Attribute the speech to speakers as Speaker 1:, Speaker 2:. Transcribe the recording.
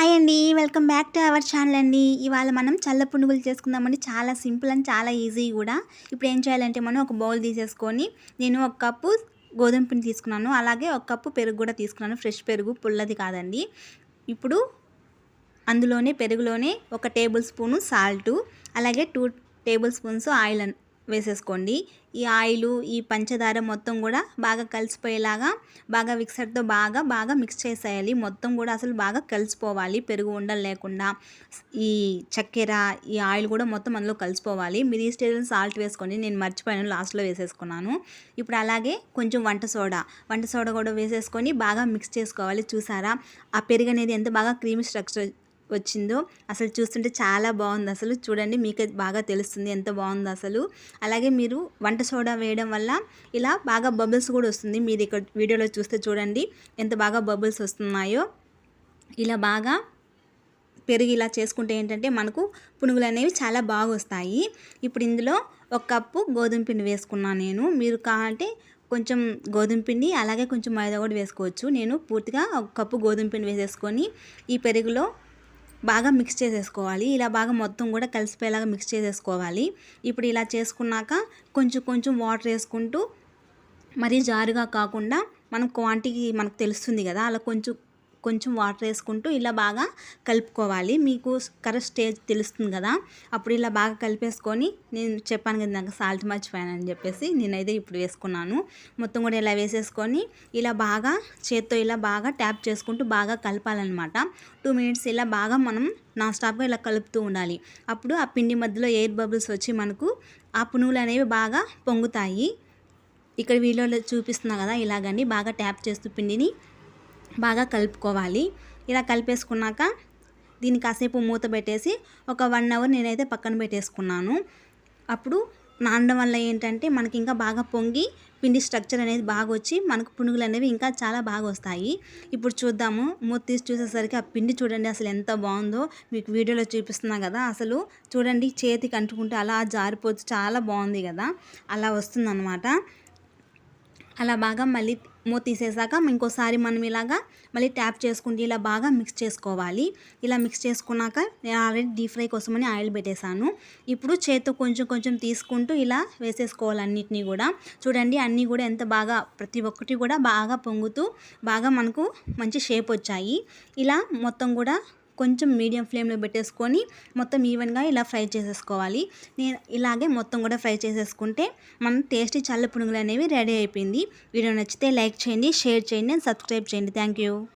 Speaker 1: Hi అండి welcome back to our channel అండి. ఇవాళ మనం చల్ల పునుగులు చేసుకుందామండి. చాలా సింపుల్ అండ్ చాలా ఈజీ కూడా. ఇప్పుడు ఏం చేయాలంటే మనం ఒక బౌల్ తీసేసుకొని నేను ఒక కప్పు గోధుమ పిండి తీసుకున్నాను. అలాగే ఒక కప్పు పెరుగు కూడా తీసుకున్నాను. ఫ్రెష్ పెరుగు పుల్లది కాదండి. ఇప్పుడు అందులోనే పెరుగులోనే ఒక టేబుల్ స్పూను సాల్టు అలాగే టూ టేబుల్ స్పూన్స్ ఆయిల్ వేసేసుకోండి. ఈ ఆయిల్ ఈ పంచదార మొత్తం కూడా బాగా కలిసిపోయేలాగా బాగా మిక్సర్తో బాగా బాగా మిక్స్ చేసేయాలి. మొత్తం కూడా అసలు బాగా కలిసిపోవాలి. పెరుగు ఉండలు లేకుండా. ఈ చక్కెర ఈ ఆయిల్ కూడా మొత్తం అందులో కలిసిపోవాలి. మీరు ఈ స్టేజ్లో సాల్ట్ వేసుకోండి. నేను మర్చిపోయాను లాస్ట్లో వేసేసుకున్నాను. ఇప్పుడు అలాగే కొంచెం వంట సోడా. వంట సోడా కూడా వేసేసుకొని బాగా మిక్స్ చేసుకోవాలి. చూసారా? ఆ పెరుగు అనేది ఎంత బాగా క్రీమీ స్ట్రక్చర్ వచ్చిందో అసలు చూస్తుంటే చాలా బాగుంది అసలు. చూడండి మీకు బాగా తెలుస్తుంది ఎంత బాగుందో అసలు. అలాగే మీరు వంట సోడా వేయడం వల్ల ఇలా బాగా బబుల్స్ కూడా వస్తుంది. మీరు ఇక్కడ వీడియోలో చూస్తే చూడండి ఎంత బాగా బబుల్స్ వస్తున్నాయో. ఇలా బాగా పెరుగు ఇలా చేసుకుంటే ఏంటంటే మనకు పునుగులు అనేవి చాలా బాగా వస్తాయి. ఇప్పుడు ఇందులో ఒక కప్పు గోధుమ పిండి వేసుకున్నాను నేను. మీరు కావాలంటే కొంచెం గోధుమ పిండి అలాగే కొంచెం మైదా కూడా వేసుకోవచ్చు. నేను పూర్తిగా ఒక కప్పు గోధుమ పిండి వేసేసుకొని ఈ పెరుగులో బాగా మిక్స్ చేసేసుకోవాలి. ఇలా బాగా మొత్తం కూడా కలిసిపోయేలాగా మిక్స్ చేసేసుకోవాలి. ఇప్పుడు ఇలా చేసుకున్నాక కొంచెం కొంచెం వాటర్ వేసుకుంటూ మరీ జారుగా కాకుండా మనం క్వాంటిటీ మనకు తెలుస్తుంది కదా అలా కొంచెం కొంచెం వాటర్ వేసుకుంటూ ఇలా బాగా కలుపుకోవాలి. మీకు కరెక్ట్ స్టేజ్ తెలుస్తుంది కదా? అప్పుడు ఇలా బాగా కలిపేసుకొని నేను చెప్పాను కదా నాకు సాల్ట్ మర్చిపోయానని అని చెప్పేసి నేనైతే ఇప్పుడు వేసుకున్నాను. మొత్తం కూడా ఇలా వేసేసుకొని ఇలా బాగా చేత్తో ఇలా బాగా ట్యాప్ చేసుకుంటూ బాగా కలపాలన్నమాట. టూ మినిట్స్ ఇలా బాగా మనం నా స్టాప్గా ఇలా కలుపుతూ ఉండాలి. అప్పుడు ఆ పిండి మధ్యలో ఎయిర్ బబుల్స్ వచ్చి మనకు ఆ పునుగులు అనేవి బాగా పొంగుతాయి. ఇక్కడ వీడియోలో చూపిస్తున్నా కదా ఇలాగండి బాగా ట్యాప్ చేస్తూ పిండిని బాగా కలుపుకోవాలి. ఇలా కలిపేసుకున్నాక దీన్ని కాసేపు మూత పెట్టేసి ఒక వన్ అవర్ నేనైతే పక్కన పెట్టేసుకున్నాను. అప్పుడు నానడం వల్ల ఏంటంటే మనకి ఇంకా బాగా పొంగి పిండి స్ట్రక్చర్ అనేది బాగా వచ్చి మనకు పునుగులు అనేవి ఇంకా చాలా బాగా వస్తాయి. ఇప్పుడు చూద్దాము. మూత తీసి చూసేసరికి ఆ పిండి చూడండి అసలు ఎంత బాగుందో. మీకు వీడియోలో చూపిస్తున్నా కదా. అసలు చూడండి చేతికి అంటుకుంటే అలా జారిపోతు చాలా బాగుంది కదా. అలా వస్తుందన్నమాట. అలా బాగా మళ్ళీ మూత తీసేసాక ఇంకోసారి మనం ఇలాగా మళ్ళీ ట్యాప్ చేసుకుంటే ఇలా బాగా మిక్స్ చేసుకోవాలి. ఇలా మిక్స్ చేసుకున్నాక నేను ఆల్రెడీ డీప్ ఫ్రై కోసమని ఆయిల్ పెట్టేశాను. ఇప్పుడు చేతితో కొంచెం కొంచెం తీసుకుంటూ ఇలా వేసేసుకోవాలి అన్నిటినీ కూడా. చూడండి అన్నీ కూడా ఎంత బాగా ప్రతి ఒక్కటి కూడా బాగా పొంగుతూ బాగా మనకు మంచి షేప్ వచ్చాయి. ఇలా మొత్తం కూడా కొంచెం మీడియం ఫ్లేమ్లో పెట్టేసుకొని మొత్తం ఈవెన్గా ఇలా ఫ్రై చేసేసుకోవాలి. నేను ఇలాగే మొత్తం కూడా ఫ్రై చేసేసుకుంటే మనం టేస్టీ చల్ల పునుగులు అనేవి రెడీ అయిపోయింది. వీడియో నచ్చితే లైక్ చేయండి షేర్ చేయండి సబ్స్క్రైబ్ చేయండి. థ్యాంక్